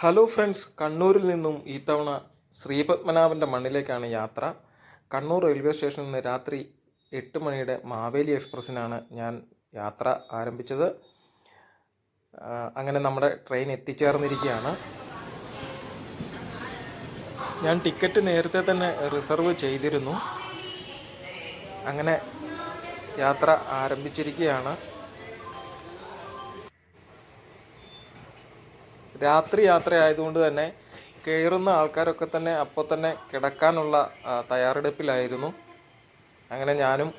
Hello friends കണ്ണൂരിൽ നിന്നും ഈ തവണ ശ്രീപത്മനാഭന്റെ മണ്ണിലേക്കാണ് യാത്ര. കണ്ണൂർ റെയിൽവേ സ്റ്റേഷനിൽ നിന്ന് രാത്രി എട്ട് മണിയുടെ മാവേലി എക്സ്പ്രസ്സിനാണ് ഞാൻ യാത്ര ആരംഭിച്ചത്. അങ്ങനെ നമ്മുടെ ട്രെയിൻ എത്തിച്ചേർന്നിരിക്കുകയാണ്. ഞാൻ ടിക്കറ്റ് നേരത്തെ തന്നെ റിസർവ് ചെയ്തിരുന്നു. അങ്ങനെ യാത്ര ആരംഭിച്ചിരിക്കുകയാണ്. രാത്രി യാത്ര ആയതുകൊണ്ട് തന്നെ കയറുന്ന ആൾക്കാരൊക്കെ തന്നെ അപ്പോൾ തന്നെ കിടക്കാനുള്ള തയ്യാറെടുപ്പിലായിരുന്നു. അങ്ങനെ ഞാനും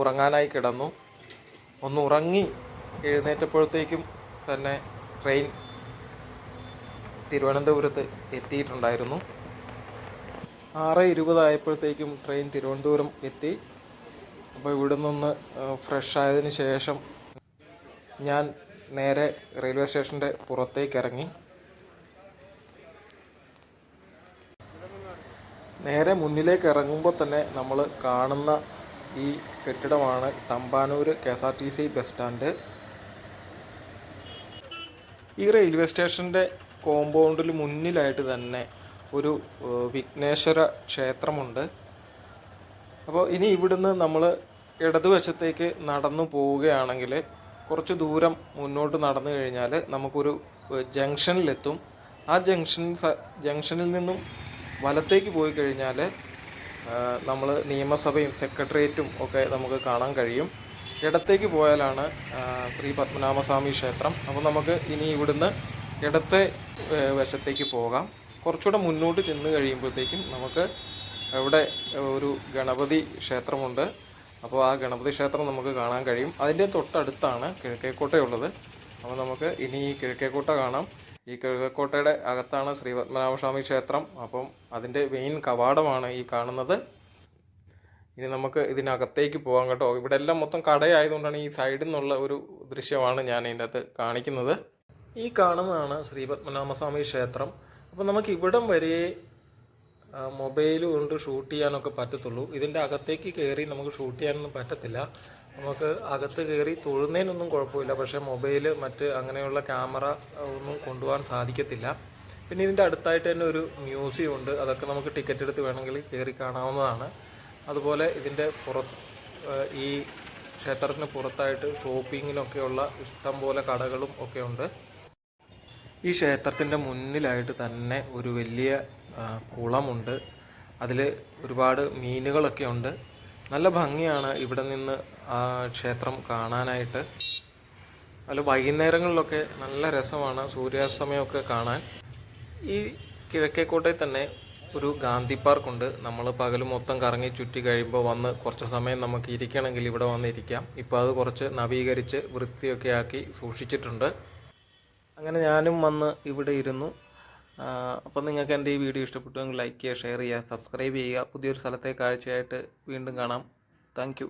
ഉറങ്ങാനായി കിടന്നു. ഒന്ന് ഉറങ്ങി എഴുന്നേറ്റപ്പോഴത്തേക്കും തന്നെ ട്രെയിൻ തിരുവനന്തപുരത്ത് എത്തിയിട്ടുണ്ടായിരുന്നു. ആറ് ഇരുപതായപ്പോഴത്തേക്കും ട്രെയിൻ തിരുവനന്തപുരം എത്തി. അപ്പോൾ ഇവിടെ നിന്ന് ഫ്രഷ് ആയതിനു ശേഷം ഞാൻ നേരെ റെയിൽവേ സ്റ്റേഷന്റെ പുറത്തേക്ക് ഇറങ്ങി. നേരെ മുന്നിലേക്ക് ഇറങ്ങുമ്പോൾ തന്നെ നമ്മൾ കാണുന്ന ഈ കെട്ടിടമാണ് Thampanoor K S R T C bus stand. ഈ റെയിൽവേ സ്റ്റേഷന്റെ കോമ്പൗണ്ടിൽ മുന്നിലായിട്ട് തന്നെ ഒരു വിഘ്നേശ്വര ക്ഷേത്രമുണ്ട്. അപ്പോൾ ഇനി ഇവിടുന്ന് നമ്മൾ ഇടതുവശത്തേക്ക് നടന്നു പോവുകയാണെങ്കിൽ കുറച്ച് ദൂരം മുന്നോട്ട് നടന്നു കഴിഞ്ഞാൽ നമുക്കൊരു ജംഗ്ഷനിലെത്തും. ആ ജംഗ്ഷൻ ജംഗ്ഷനിൽ നിന്നും വലത്തേക്ക് പോയി കഴിഞ്ഞാൽ നമ്മൾ നിയമസഭയും സെക്രട്ടേറിയറ്റും ഒക്കെ നമുക്ക് കാണാൻ കഴിയും. ഇടത്തേക്ക് പോയാലാണ് ശ്രീ പത്മനാഭസ്വാമി ക്ഷേത്രം. അപ്പോൾ നമുക്ക് ഇനി ഇവിടുന്ന് ഇടത്തെ വശത്തേക്ക് പോകാം. കുറച്ചുകൂടെ മുന്നോട്ട് ചെന്ന് കഴിയുമ്പോഴത്തേക്കും നമുക്ക് അവിടെ ഒരു ഗണപതി ക്ഷേത്രമുണ്ട്. അപ്പോൾ ആ ഗണപതി ക്ഷേത്രം നമുക്ക് കാണാൻ കഴിയും. അതിന്റെ തൊട്ടടുത്താണ് കിഴക്കേക്കോട്ടയുള്ളത്. അപ്പോൾ നമുക്ക് ഇനി ഈ കിഴക്കേക്കോട്ട കാണാം. ഈ കിഴക്കേക്കോട്ടയുടെ അകത്താണ് ശ്രീ പത്മനാഭസ്വാമി ക്ഷേത്രം. അപ്പം അതിന്റെ മെയിൻ കവാടമാണ് ഈ കാണുന്നത്. ഇനി നമുക്ക് ഇതിനകത്തേക്ക് പോകാം കേട്ടോ. ഇവിടെ എല്ലാം മൊത്തം കടയായതുകൊണ്ടാണ് ഈ സൈഡിൽ നിന്നുള്ള ഒരു ദൃശ്യമാണ് ഞാൻ ഇതിന്റെ അകത്ത് കാണിക്കുന്നത്. ഈ കാണുന്നതാണ് ശ്രീ പത്മനാഭസ്വാമി ക്ഷേത്രം. അപ്പോൾ നമുക്ക് ഇവിടം വരെ മൊബൈൽ കൊണ്ട് ഷൂട്ട് ചെയ്യാനൊക്കെ പറ്റത്തുള്ളൂ. ഇതിന്റെ അകത്തേക്ക് കയറി നമുക്ക് ഷൂട്ട് ചെയ്യാനൊന്നും പറ്റത്തില്ല. നമുക്ക് അകത്ത് കയറി തൊഴുന്നതിനൊന്നും കുഴപ്പമില്ല. പക്ഷേ മൊബൈൽ മറ്റ് അങ്ങനെയുള്ള ക്യാമറ ഒന്നും കൊണ്ടുപോകാൻ സാധിക്കത്തില്ല. പിന്നെ ഇതിന്റെ അടുത്തായിട്ട് തന്നെ ഒരു മ്യൂസിയം ഉണ്ട്. അതൊക്കെ നമുക്ക് ടിക്കറ്റ് എടുത്ത് വേണമെങ്കിൽ കയറി കാണാവുന്നതാണ്. അതുപോലെ ഇതിന്റെ പുറത്ത് ഈ ക്ഷേത്രത്തിന് പുറത്തായിട്ട് ഷോപ്പിങ്ങിനൊക്കെയുള്ള ഇഷ്ടം പോലെ കടകളും ഒക്കെ ഉണ്ട്. ഈ ക്ഷേത്രത്തിന്റെ മുന്നിലായിട്ട് തന്നെ ഒരു വലിയ കുളമുണ്ട്. അതിൽ ഒരുപാട് മീനുകളൊക്കെ ഉണ്ട്. നല്ല ഭംഗിയാണ് ഇവിടെ നിന്ന് ആ ക്ഷേത്രം കാണാനായിട്ട്. അതിൽ വൈകുന്നേരങ്ങളിലൊക്കെ നല്ല രസമാണ് സൂര്യാസ്തമയമൊക്കെ കാണാൻ. ഈ കിഴക്കേക്കോട്ടെ തന്നെ ഒരു ഗാന്ധി പാർക്കുണ്ട്. നമ്മൾ പകൽ മൊത്തം കറങ്ങി ചുറ്റി കഴിയുമ്പോൾ വന്ന് കുറച്ച് സമയം നമുക്ക് ഇരിക്കണമെങ്കിൽ ഇവിടെ വന്നിരിക്കാം ഇപ്പോൾ അത് കുറച്ച് നവീകരിച്ച് വൃത്തിയൊക്കെ ആക്കി സൂക്ഷിച്ചിട്ടുണ്ട്. അങ്ങനെ ഞാനും വന്ന് ഇവിടെ ഇരുന്നു. അപ്പം നിങ്ങൾക്ക് എന്റെ ഈ വീഡിയോ ഇഷ്ടപ്പെട്ടുവെങ്കിൽ ലൈക്ക് ചെയ്യുക ഷെയർ ചെയ്യുക സബ്സ്ക്രൈബ് ചെയ്യുക. പുതിയൊരു സ്ഥലത്തെ കാഴ്ചയായിട്ട് വീണ്ടും കാണാം. താങ്ക്